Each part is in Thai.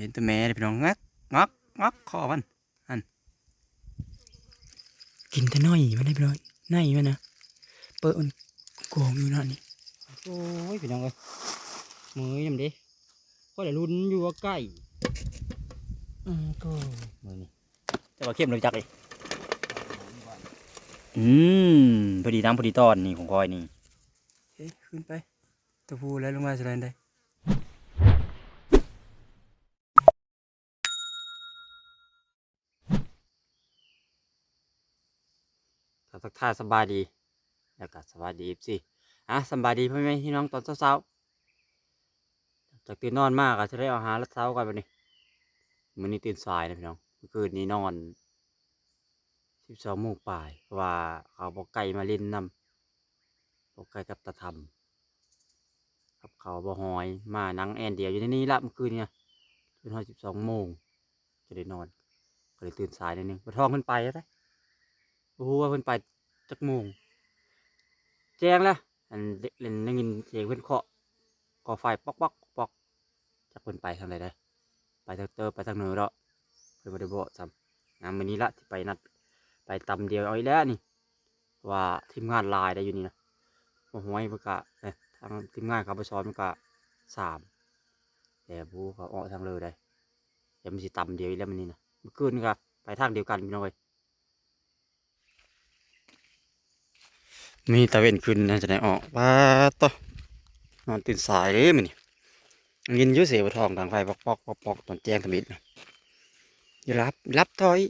เห็นตัวแม่เลยพี่น้องงักงักงักคอมันอันกินแต่น้อยมันได้พี่น้องในมันนะเปิดมันโกงอยู่นั่นนี่โอ้ยพี่น้องเอ้ยมือยังดิก็ได้ลุ้นอยู่ว่าใกล้อืมก็มือนี่จะว่าเข้มเลยจักเลยอืมพอดีน้ำพอดีตอนนี่ของคอยนี่เฮ้ยขึ้นไปตัวผู้แล้วลงมาจะได้ก็ทั กทายสบายดีแล้วก็สบายดีสิอะสบายดีพ่อแม่พี่น้องตอนเช้าๆจากตื่นนอนมากก็จะได้เอาหาลัดเช้ากันไปนี่มื้อนี้ตื่นสายนะพี่น้องเมื่อคืนนี้นอนสิบสองโมงปลายเพราะว่าเขาบอกไก่มาเล่นนำบอกไก่กับตาทำกับเขาบอกหอยมานังแอนเดียวอยู่ในนี้ละเมื่อคืนเนี่ยจนหอยสิบสองโมงจะได้นอนก็เลยตื่นสายนิดนึงปะทองขึ้นไปแล้วได้โอ้โหว่าเพิ่นไป จักโมง แจ้งแล้วอันเล่นได้ยินเสียงเพิ่อนเคาะก่อไฟป๊อกป๊อกป๊อกจักเพิ่นไปทางใดได้ไปทางเตอร์ไปทางเหนือแล้วเพิ่นบ่ได้บอซ้ำงานมื้อนี้ละที่ไปนัด ไปตำเดียวเอาอีกแล้วนี่ ว่าทีมงานลายได้อยู่นี่นะบ่หวยมันก็เอ้ยทางทีมงานเขาไปสอนมันก็สามแต่บูเขาออกทางเลยได้เดี๋ยวมันสิตำเดียวอีกแล้วมันนี่นะเมื่อคืนก็ไปทางเดียวกันพี่น้อย มีตะเวนขึ้นนะจะได้ออกป้าต่อนอนตื่นสายเลยมันนี่ยินยุ่เสียบทองทางไฟปอกปอกปอกปอกตอนแจ้งทมิดนะยรับรับถอย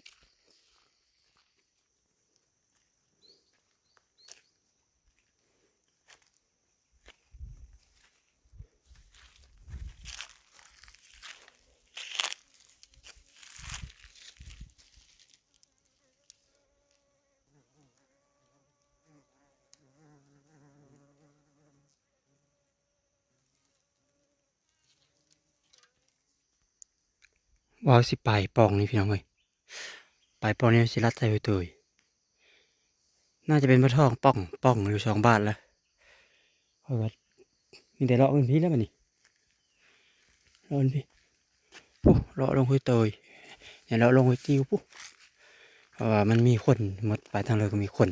ว่าสิไปปองนี่พี่น้องเอ้ยไปปองนี่สิรัดใจไว้ตัวน่าจะเป็นพระทองป้องป้องอยู่สองบาทแล้วเพราะว่ามีแต่เลาะเงินพี่แล้วมันนี่เลาะเงินพี่ปุ๊เลาะลงคุยเตยอย่าเลาะลงคุยติวปุ๊เพราะว่ามันมีคนหมดไปทางเลยก็มีคน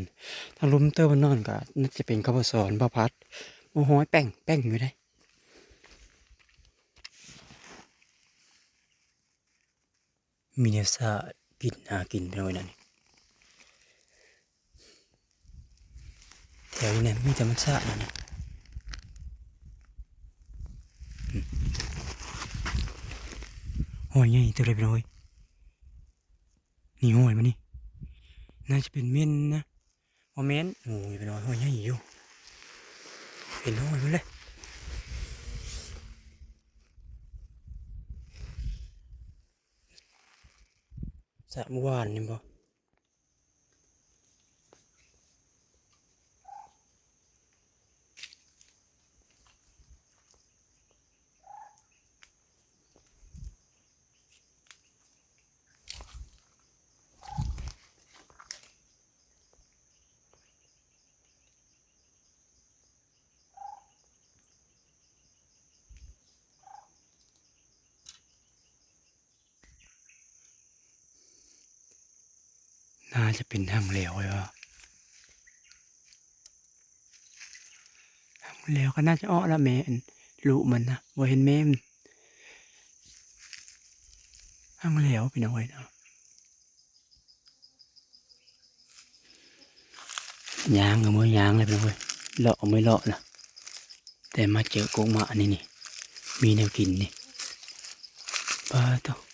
ทางลุมเตอร์มันนอนก็น่าจะเป็นข้าวสอนพระพัดโอ้โหแป้งแป้งอยู่ได้ มีเนื้อสากินหากินไปหน่อยนั่นแถวนี้เนี่ยมีแต่มันสานั่นนะอืมหอยใหญ่ตัวอะไรไปหน่อยนี่หอยมันนี่น่าจะเป็นเม่นนะว่าเม่นโอ้ยไปหน่อยหอยใหญ่อยู่เห็นหอยมันเลย ꯌꯥꯝ ꯋꯥꯔꯅꯤꯕꯣ จะเป็นทางเหลวเลยว่ะทางเหลวก็น่าจะอ้อละแม่ลูมันนะว่าเห็นแม่มันทางเหลวเป็นเอาไว้เนาะยางกับมือยางเลยเป็นเอาไว้เลาะไม่เลาะนะแต่มาเจอกงมาอันนี้นี่ มีแนวกินนี่ปลาตัว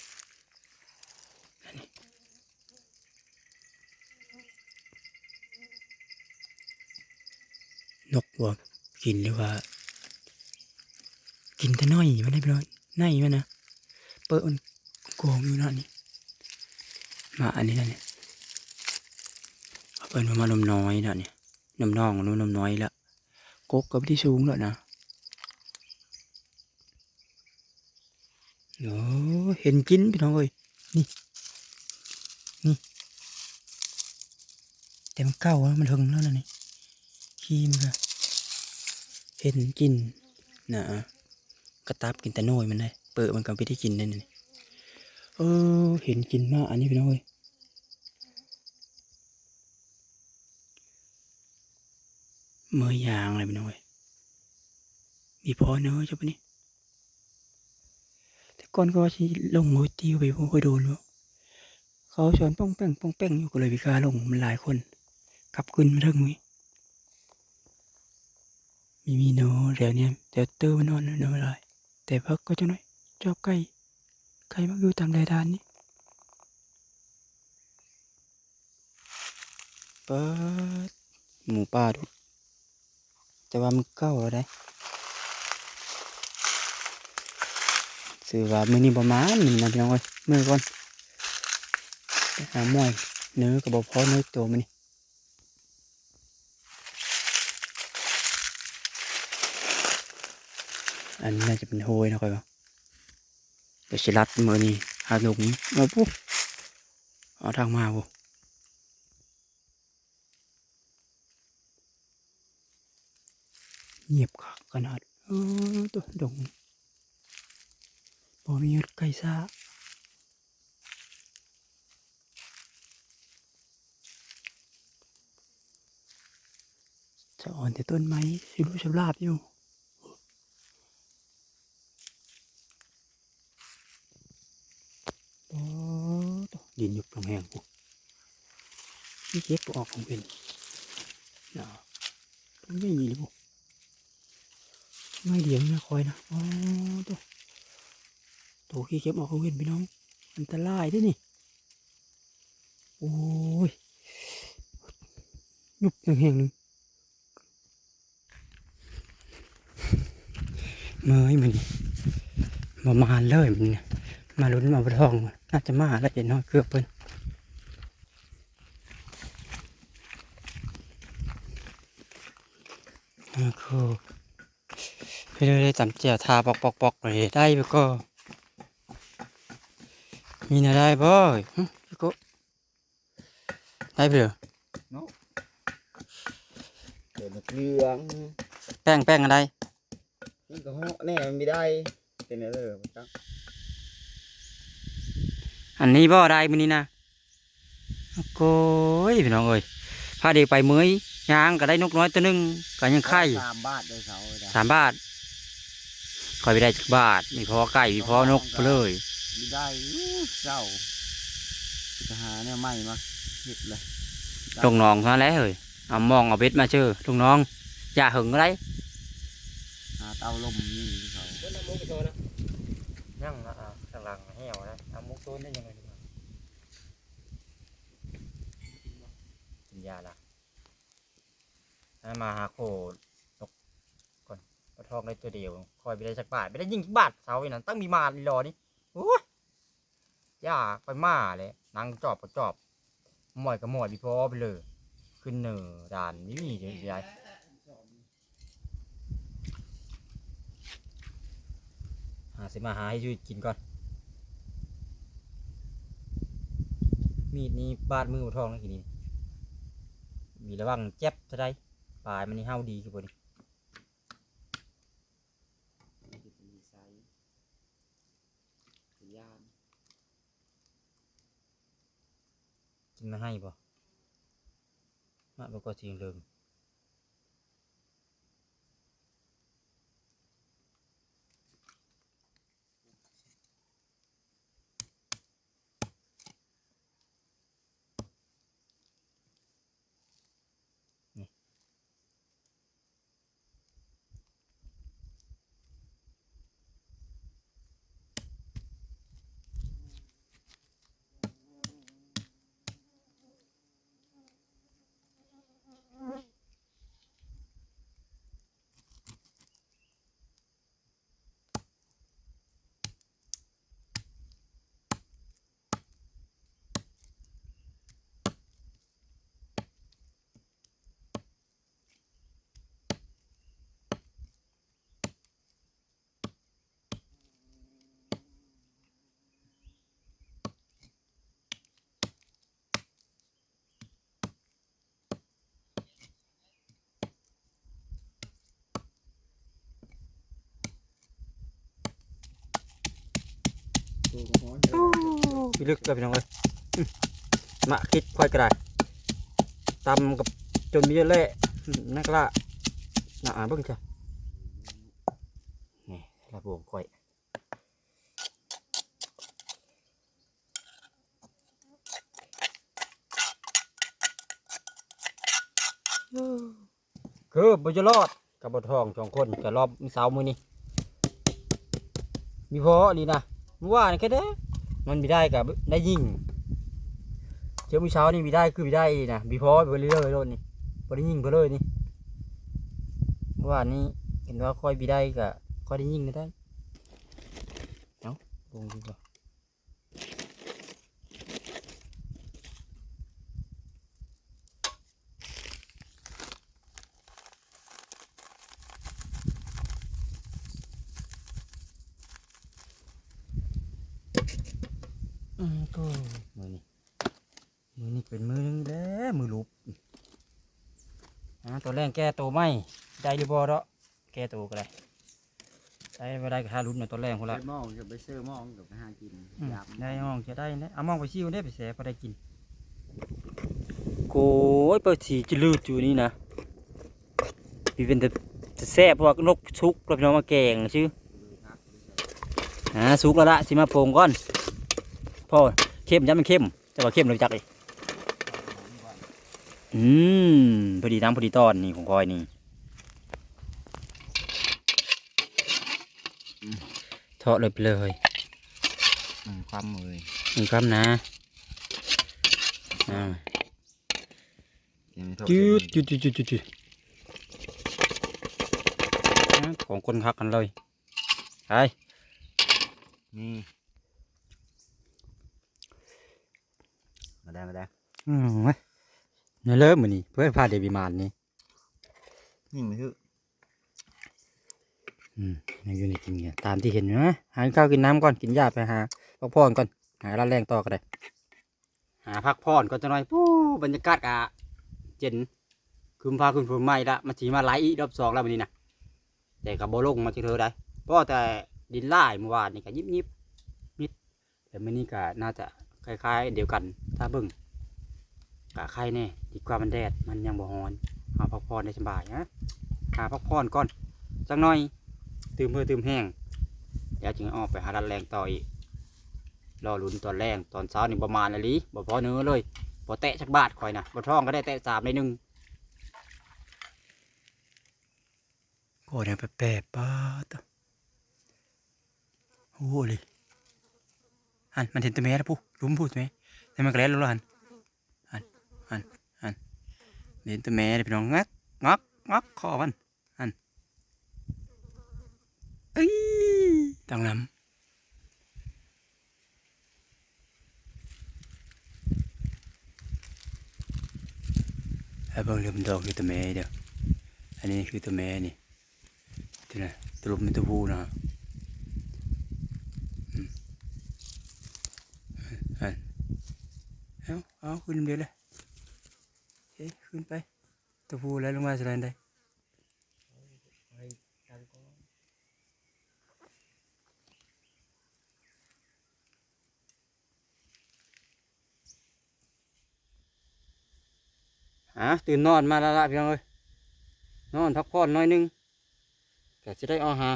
นกว่ากินหรือว่า กินแต่น้อยมันได้ไปเลยในมันนะเปิดมันโกงอยู่นั่นนี่มาอันนี้นะเนี่ยเปิดมานมน้อยนะเนี่ยนมน้องนู้นนมน้อยละกกก็ไม่ได้สูงแล้วนะโอ้เห็นกินพี่น้องเอ้ยนี่นี่แต่มันเก้าแล้วมันถึงแล้วนะนี่ขี้มันก็ เห็นกินนะกระตับกินแต่น้อยมันได้เปิดมันก็ไม่ได้กินได้นี่เออเห็นกินมากอันนี้พี่น้องเอ้ยเมื่อยางเลยพี่น้องเอ้ยมีพอเนอะจ้ะปะนี่แต่ก่อนก็ว่าสิลงมือตีไปผมเคยโดนแล้วเขาชวนป้องแป้งป้องแป้งอยู่ก็เลยพิการลงมันหลายคนขับขึ้นมาเทิงมี มีมีเนอะเดี๋ยวเนี้ยเดี๋ยวตอร์มันนอนเนอะอะไรแต่พักก็จะน้อยชอบไก่ไก่มักอยู่ตามรายทานนี่เปิดหมูป่าดูแต่ว่ามันเก้าแล้วได้ซื้อว่ามือนี้ประมาณนี่นะพี่น้องเอ้ยมือก่อนหาหมอยเนื้อกับบพอเนื้อตัวมันนี่ อันนี้น่าจะเป็นโฮยนะค่อยว่เดี๋ยวชิลัดมือนี้หาลงมาปุ๊บเอาทางมาปุ๊เงียบคักขนาดเออตัวดงบ่มีไก่ซ่าจะอ่อนแต่ต้นไม้สิรู้ชำลาบอยู่โอ้ตัว ดินยุบลงแห้งกูนี่เก็บออกของเป็นนะมันไม่มีเลยบุไม่เดียวนะคอยนะโอ๋อตัวตัวขี้เก็บออกเขาเห็นพี่น้อง อันตรายด้วยนี่ โอ้ยยุบอย่างแห่งหนึ่งเมื่อยมันนี่มามาเลยมันเนี่ย มาลุ้นมาบทอง น่าจะมาแล้วเห็นน้อยเกือบเพิ่นนี่คือพี่เลยได้จำเจียวทาปอกปอกปอกเลยได้ไปก็ มีนะได้บ่อยหึพี่ก็ได้ไปเหรอเดี๋ยวมันเหลืองแป้งแป้งอะไรนี่ก็เหาะแน่มันไม่ได้เป็นอะไรเลยมันตั้ง อันนี้บ่ได้มื้อนี้นะโอ้โก้ยพี่น้องเอ้ยพาเด็กไปเมื่อยยางก็ได้นกน้อยตัวหนึงก็ยังไข่สามบาทเลยเสาเลยนะสามบาทคอยไปได้จักบาท มีพอไก่มีพอนกไปเลยไม่ได้อู้เศร้าจะหาเนี่ยไม่มาเห็ดเลยลงหนองเท่านั้นแหละเฮ้ยเอามองเอาเบ็ดมาเจอลงน้อง อย่าหึงอะไรหาเตาลมนี่เขายังอะข้างหลังเหี่ยวนะเอามุกต้นได้ยังไงกินยาละ ให้มาหาโคนกก่อนปลาทองได้ตัวเดียวคอยไปได้สักบาทไม่ได้ยิงสักบาทเสาอีนั่นตั้งมีมาลีรอนี่โอ้ยยาไปมาเลยนางจอบก็จอบหมอยก็หมอยพี่พอไปเลยขึ้นเนอด่านนี่มีเดี๋ยวใหญ่หาสิมาหาให้ช่วยกินก่อน มีดนี้บาดมือบ่ทองนะทีนี้มีระวังเจ็บจะได้ ปลายมันนี่เฮาดีคือบ่นี่มีไซส์เป็นย่านกินมาให้บ่มาบ่ก็สิงเพี่ลึกเลยพี่น้องเอ้ยมมาคิดค่อยกระไดตำกับจนมีเยอะเละนักละน่าอ่านบิ่งจ้ะนี่ระบบค่อยคือบ่จะรอดกับบทองสองคนกับรอบมีเสาร์มือนี้มีพอดีนะ มื่อวานแค่นี้มันมีได้กับได้ยิงเช้ามื้อเช้านี่มีได้คือมีได้นะมีพอไปเรื่อยๆโลดนี่บ่ได้ยิงไปเลยนี่เมื่อวานนี้เห็นว่าค่อยมีได้กับค่อยได้ยิงได้เอ้าลงดีกว่า อืมก็มือนี้มือนี้เป็นมือนึงแล้วมือลุบอ่าตัวแรกแก้ตัวไม่ได้หรือบ่เนาะแก้ตัวก็ได้ได้บ่ได้ก็หาลุ้นในตัวแรกพุ่นไปละมองกับไปเสื้อมองกับไปหากินอืมยามได้มองจะได้นะเอามองไปซิวได้ไปแสพอได้กินโอ้ยเปิดสีจะลืดอยู่นี่นะพี่เป็นแต่จะแซ่บเพราะว่านกชุกแล้วพี่น้องมาแกงชื่ออ่าสุกแล้วละสิมาโพงก่อน พ่อเข้มย้ำมันเข้มแต่ว่าเข้มเลยจักเลยอืมพอดีน้ำพอดีตอนนี่ของคอยนี่อืมเทาะเลยไปเลยอืมความมือหนึ่งครับนะอ่ายังไม่เท่าจืดเส้นจืดจืดจืดจืดจืดอ่าของคนคักกันเลยไปนี่มา ได้มาได้อืมเว้ยเนี่ยเริ่มมือนี่เพื่อนพาเดบิมานนี่นี่มันคืออืมยังอยู่ในกินเนี่ยตามที่เห็นนะหาข้าวกินน้ำก่อนกินยาไปหาพักผ่อนก่อนหาร้านแรงต่อก็ได้หาพักผ่อนก่อนจะหน่อยปู้บรรยากาศอะเจนคืมฟ้าคืมฝนไหม้ละมาสีมาไหลอีกรอบสองแล้ววันนี้นะแต่กับโบลงมาจากเธอได้เพราะแต่ดินไล่เมื่อวานนี่ก็ยิบยิบนิดแต่มื่อนี้ก็น่าจะ คล้ายๆ เดียวกัน ถ้าเบิ่งกะใครแน่ดีกว่ามันแดดมันยังบ่ฮ้อนเอาพักผ่อนได้สบายนะหาพักผ่อนก่อนจักหน่อยตื่มเพื่อตื่มแห้งเดี๋ยวจึงออกไปหาดันแรงต่ออีกรอลุ้นตอนแรงตอนเช้านี่ประมาณอะไรบ่พอเนื้อเลยบ่แตะชักบาทคอยนะบ่ท่องก็ได้แตะสามในหนึ่งโอ้ยแปะป้าตะโอ้เลย หันมันเห็นตัวแม่แล้วปุ๊รุมพูดไหมแต่มันกระเล็ดแล้วหันหันหันหันเห็นตัวแม่เลยพี่น้องงักงักงักคอมันหันเอ้ยตังลำไอ้บิ่งเรื่อมันดอกคือตัวแม่เดียวอันนี้คือตัวแม่นี่ตัวน่ะตัวลูกเป็นตัวผู้นะอืมอัน เอาเอาขึ้นเดียวเลยเอ้ยขึ้นไปตัวผู้แล้วลงมาสไลด์ได้ฮะตื่นนอนมาแล้วละพี่น้องเอ้ยนอนพักผ่อนน่อยนึงแต่จะได้อาหา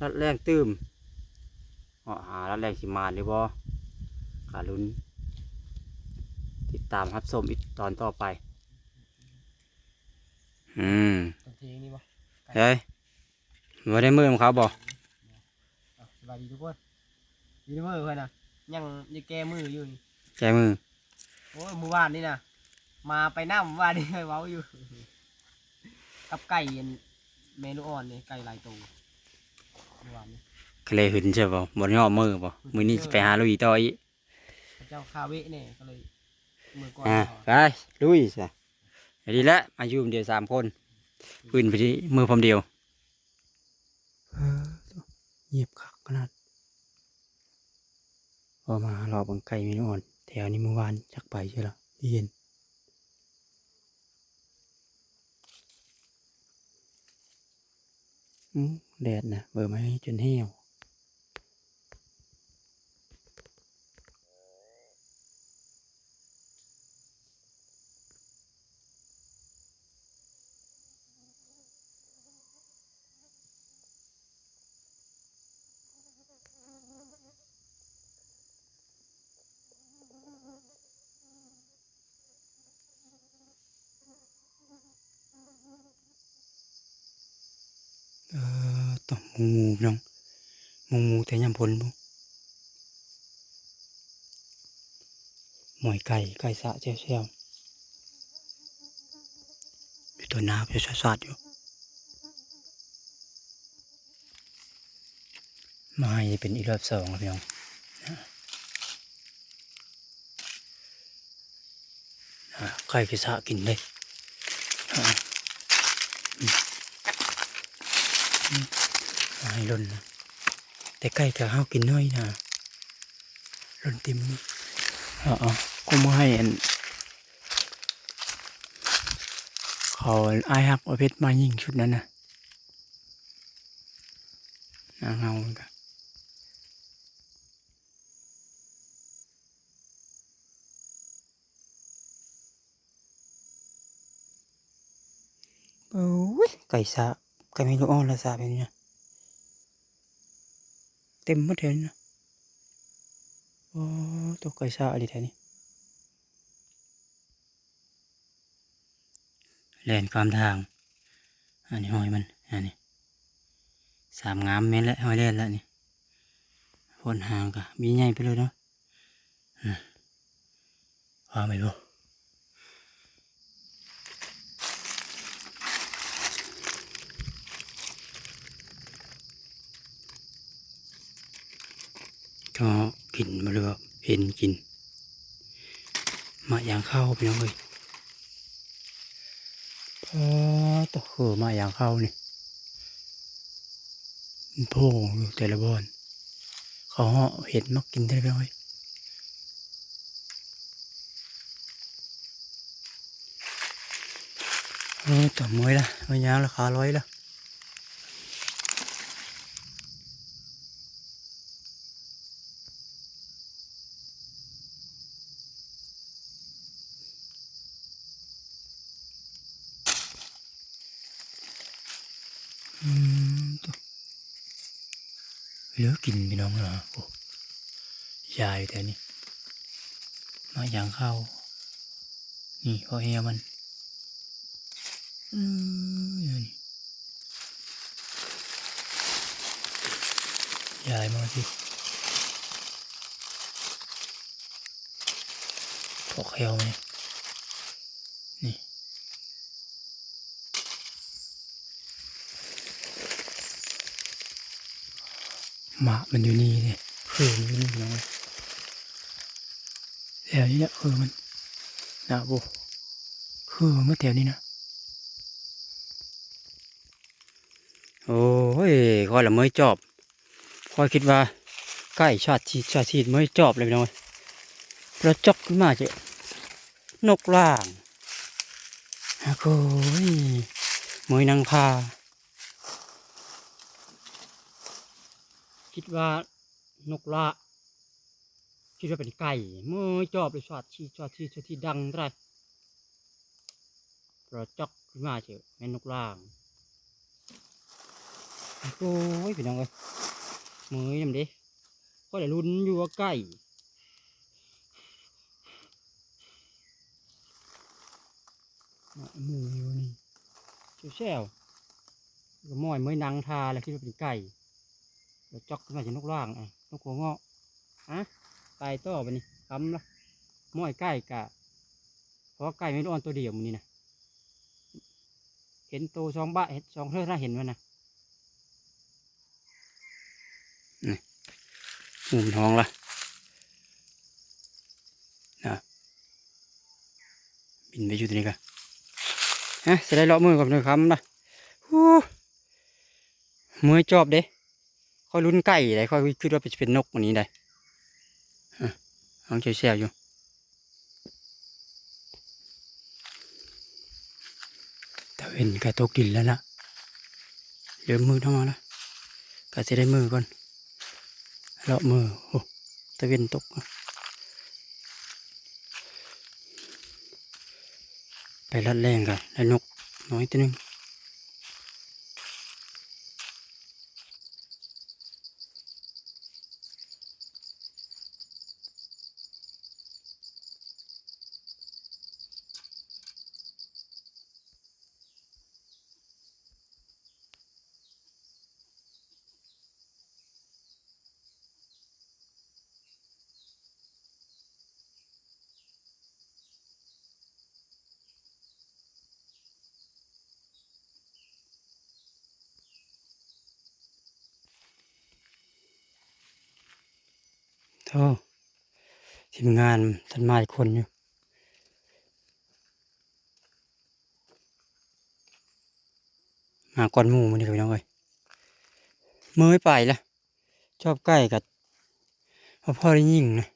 รัดแรงตื่มอาหารัดแรงสิมาหรือบ่กาลุ้น ติดตามรับชมอีกตอนต่อไป อืมตัวทีนี่บ่เฮ้ยมาได้มือของเขาบ่สบายดีทุกคนดีมือเพื่อนนะยังยังแก้มืออยู่นี่แกมือ โอ้ยมือวานนี่นะมาไปน้ำวานนี่เว้าอยู่ กับไก่อันเมนูอ่อนนี่ไก่ลายตัวเมื่อวานนี้เคลหึนใช่ป่ะบนย่อมือป่ะมือนี้จะไปหาลุยต่ออีก พระเจ้าคาเวะเนี่ยก็เลยมื อก่อนอ่าเอาไปลุยซะดีแล้วมาอยู่คนเดียวสามคนพื้นไปที่มือผมเดียวเงียบคักขนาดพอมารอบังไก่ไม่อ่อน แถวนี้เมื่อวานจักไปใช่หรอที่เห็นอืมแดดนะเบอร์มาให้จนแห้ว เออ ต้องหมูมูน้องมูมูแต่ยำพลบุหมอยไก่ไก่สะเจียวเจียวอยู่ตัวน้าไปสาดอยู่มาให้เป็นอีกรอบสองครับพี่น้องไก่กิสะกินเลยอะอืมอืมมาให้ล่นนะแต่ไก่ถ้าห้ากินน้อยนะล่นเติมอ๋อาก็มาให้อันเขาไอายฮักประเภทมายิงชุดนั้นนะนางเงาเหมือนกันโอ้ยไก่สาบไก่ไม่รู้อ่อนละสาบแบบนี้นะ เต็มหมดเลยนะโอ้ตัวไก่สาบอะไรแท้นี่แล่นความทาง อันนี้หอยมัน อันนี้สามงามเม็ดแล้วหอยเล่นแล้วนี่พ่นหางก็มีใหญ่ไปเลยเนาะอืมพาไปบ่ ก็กินมาเลยว่าเห็นกิน มาอย่างเข้าพี่น้องเอ้ยพอตัวคือมาอย่างเข้านี่มันโผล่อยู่แต่ละบอนเขาเหาะเห็ดมักกินได้พี่น้องเอ้ยเออต่อมวยละมายางราคาร้อยละ อืมตัว เหลือกินพี่น้องเหรอโอ้ยายแต่นี่มาอย่างเข้า นี่เขาเฮียมันอืมนี่ยายมาสิพวกเฮียมัน หมามันอยู่นี่เนี่ยคือมันอยู่นี่น้องเลยแถวนี้เนี่ยคือมันนะโบคือเมื่อแถวนี้นะโอ้ยคอยละเมยจอบคอยคิดว่าใกล้ชาติชีชาติชีเมยจอบเลยพี่น้องเอ้ยเราจอกขึ้นมาเจ๊นกล่างอะโอ้ยเมยนางพา คิดว่านกละคิดว่าเป็นไก่เมื่อจอบเลยชอดชีชอดชีชอดที่ดังได้เราจอกขึ้นมาเฉยแม่นกล่างโอ้ยพี่น้องเอ้ยมือยังดิก็ได้ลุ้นอยู่ว่าไก่มาหมูอยู่นี่เชี่ยวแช่วก็มอยเมื่อนังทาแล้วคิดว่าเป็นไก่ เดี๋ยวจอกขึ้นมาจากนกล่างอะนกหัวเงาะฮะไปต่อไปนี่คำละม้อยใกล้กะเพราะว่าไก่ไม่รู้อนตัวเดียวมันนี่นะเห็นตัวสองบะเห็นสองเท่าถ้าเห็นมันนะนี่หมุมท้องละนะบินไปอยู่ตรงนี้กันฮะจะได้เลาะมือกับหนึ่งคำนะฮู้มือจอบเด้ ค่อยลุ้นไก่ได้ค่อยคิดว่าจะเป็นนกวันนี้ได้ฮะลองเชียวๆอยู่แต่เห็นไก่ตกดินแล้วนะเหลือมือทั้งหมดแล้วก็จะได้มือก่อนเลาะมือโอ้ตะเวนตกไปรัดแรงกันแล้วนกน้อยตัวหนึง โธ่ทีมงานท่านมาอีกคนอยู่มาก่อนหมู่มันนี่ครับพี่น้องเอ้ยมือไม่ไปละชอบใกล้กับพ่อพ่อได้ยิ่งนะ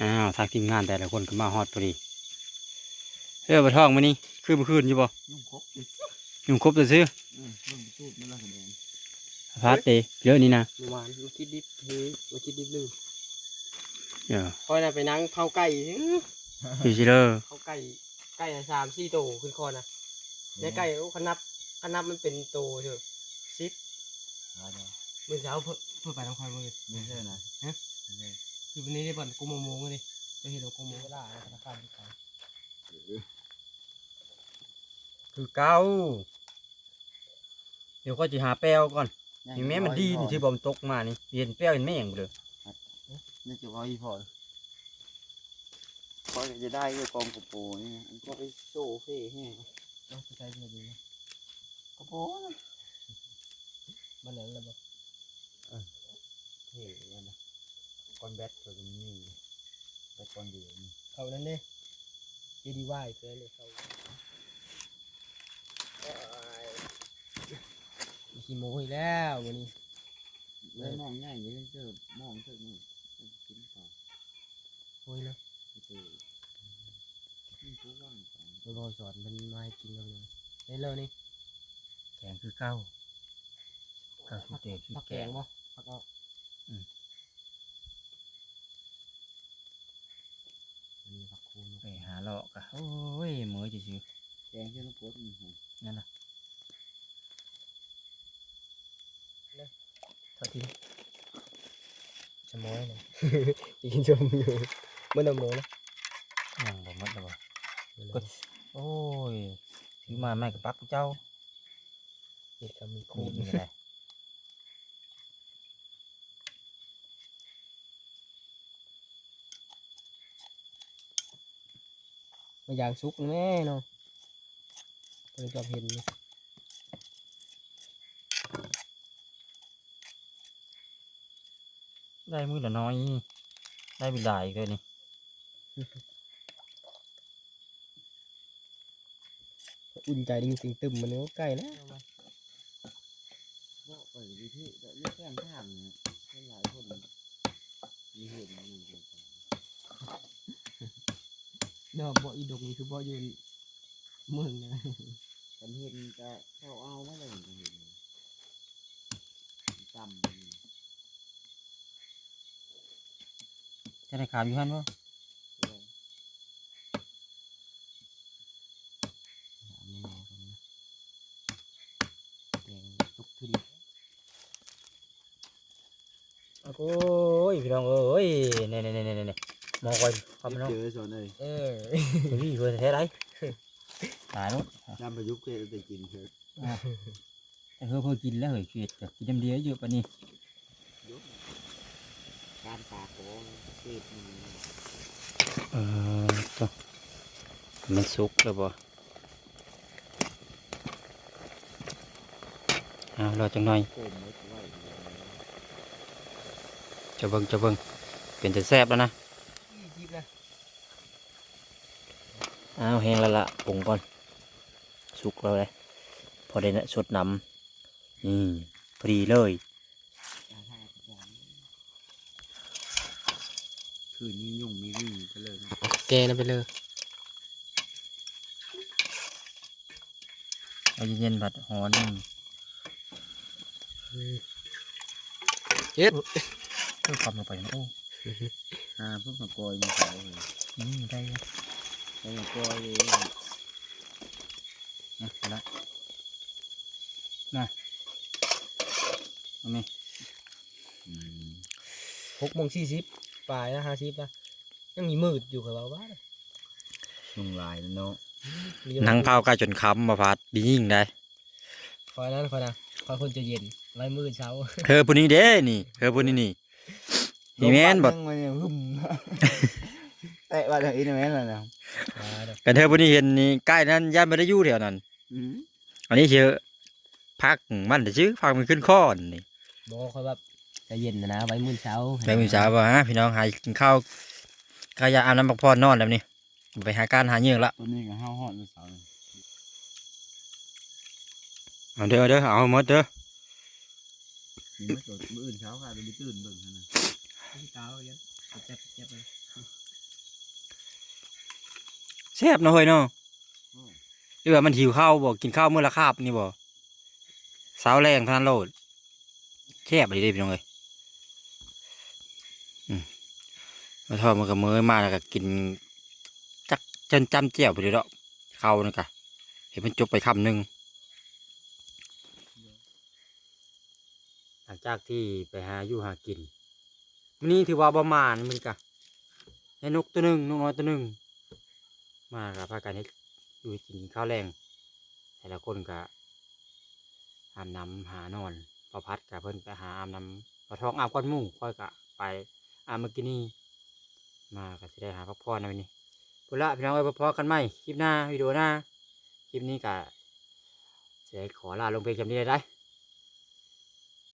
อ้าวทางทีมงานแต่ละคนก็มาฮอดพอดีเออบัทองมานี่คือเมื่อคืนอยู่บ่ยุ่งครบเลยยุ่งครบเลยซื้อ อืมเบิ่งตูดมันละแสดงพัดเดเยอะนี่นะเมื่อวานมาคิดดิบเฮ้ยมาคิดดิบลืมเดี๋ยวคอยน่ะไปนั่งเผาไก่อยู่ชิเลอร์เผาไก่ไก่น่ะสามสี่โตวขึ้นคอนะในไก่โอ้ขนับขนับมันเป็นโตวเถอะสิบหาเดี๋ยวมือเช้าเพื่อเพื่อไปทำความมือไม่ใช่นะฮะไม่ใช่คือวันนี้ได้บ่อนกูโมงโมงเลยจะเห็นว่ากูโมงก็ได้ธนาคารที่เขาคือเก้าเดี๋ยวก็จะหาแป้วก่อน นี่แม่มันดีนี่ที่บอมตกมานี่เห็นแป้วเห็นแม่งเลยนี่จะว่าอีพอพอจะได้ก็กองกระโปรงนี่นะมันก็ไปโซ่เฟ่แห้งต้องใช้เงินดีกระโปรงนะมันเหลือแล้วบ่เท่เลยนะก้อนแบตตัวนี้แบตก้อนเดียวนี่เขานั่นเนี่ยเจดีวายเกินเลยเขาอี ขี้โมอีกแล้ววันนี้แล้วมองง่ายเลยเจอมองเจอนี่กินต่อโอ้ยนะเจอนี่ทุกวันเรารอสอนมันมาให้กินกันเลยเล่นเลยนี่แกงคือเก้าเก้าคือเตะคือแกแกงงบ่ผักเอาอืมอันนี้ผักคูณไปหาเลาะกะโอ้ยเหมือจะซื้อแกงเช่นน้ำโคตรนี่ผมนั่นน่ะทอดทิ้งชะม้อยนะกินชมอยู่เมื่อนำโมนะยังบ่หมดแล้วบ่กดโอ้ยซื้อมาแม่กับปักเจ้าเด็ดก็มีมีคูณนี่อะไรมาอย่างซุกนะแม่เนาะเพิ่นชอบเห็นนี่ ได้มือละน้อย ได้บิลายอีกเลยนี่อุ่นใจได้ยินเสียงตึมมันเนื้อใกล้แล้วก็ไปวิธีเลือกแป้งทางเนี่ยให้หลายคนมีเห็นมีเห็นเนาะบ่อีดกนี่คือบ่อยู่เมืองนะกันเห็นจะเข้าเอาไม่เลยกันเห็นจำ จะได้ขามอยู่ฮั่นบ่ไม่นอนกันนะแกงตุกขึ้นโอ้ยพี่น้องเอ้ยนี่นี่นี่นี่นี่มองก่อนความน้องเจอส่วนเลยเออพี่เพื่อแท้ไรตายนู้นจำประยุกต์เคยจะกินเถอะแต่เธอพอกินแล้วเหยเกลียดกินน้ำเดียวเยอะปะนี่การปากของ เศษมันเออตัวมันสุกแล้วบ่เอารอจังหน่อยโคมไว้ไว้จะเบิ่งจะเบิ่งเป็นจะแซ่บแล้วนะยิบนะอ้าวแห้งแล้วล่ะปรุงก่อนสุกแล้วเลยพอได้นะสดน้ำนี่พอดีเลย คืนนี้ยุ่งมีวิ่งไปเลยนะ แกง นะไปเลยเอาเย็นๆผัดหอนเฮ็ดเพิ่มความลงไปนะโอ้อ่าเพิ่งมากอยมาขายเลยนี่ได้แล้วไปมกอยเลยนะเอาละมาเอาไหมอืมหกโมงสี่สิบปลายนะห้าสิบนะ ยังมีมืดอยู่กับเราบ้านยุ่งลายแล้วเนาะนังเผาใกล้จนค้ำมาพัดบียิ่งได้คอยนั้นคอยนะคอยคนจะเย็นไล่มืดเช้าเธอผู้นี้เด้นี่เธอผู้นี้นี่นี่แม่นบดมันยังหึมเตะว่าอย่างนี้นะแม่นเลยนะมาเด้อกันเธอผู้นี้เห็นนี่ใกล้นั้นย่านไม่ได้อยู่แถวนั้นอืมอันนี้เชื่อพักมันแต่ชื่อพักมันขึ้นข้อนี่บอกคอยแบบใจะเย็นนะนะไว้มื้อเช้าไปมื้อเช้าบ่ฮะพี่น้องหากินข้าว กายาอาบน้ำพักผ่อนนอนแล้วนี่ไปหาการหาเหยื่อละตัวนี้ก็ห้าวหอดมื้อเช้าเลยเอาเด้อเด้อเอาหมดเด้อมีมาสดมื้ออื่นเช้าค่ะไปตื่นเบิ่งหั่นน่ะพี่กาวยันเจ็บเจ็บเลยแซ่บเนาะเฮ้ยเนาะโอ้หรือว่ามันหิวข้าวบ่กินข้าวมื้อละคาบนี่บ่สาวแรงเท่านั้นโลดแซ่บดีเด้พี่น้องเอ้ยอืม มาทอดมันก็มื้อมาแล้วก็กินจักจนจำเจียวไปเลยเนาะข้าวนี่กะเห็นมันจบไปคำหนึ่งหลังจากที่ไปหาอยู่หากินมื้อนี้ถือว่าประมาณมื้อกะให้นกตัวหนึ่งนกน้อยตัวหนึ่งมากับพากันเฮ็ดอยู่กินข้าวแรงแต่ละคนก็อาบน้ำหานอนพอพัดกับเพิ่นไปหาอาบน้ำปลาทองอาบก้อนมู่ค่อยกะไปอาบเมื่อกี้นี่ มาก็จะได้หาพักผ่อนะวันนี้พุละพี่น้องเอ้ยพอกันไหมคลิปหน้าวิดีโอหน้าคลิปนี้ก็จะขอลาลงเพลงจำนี้ได้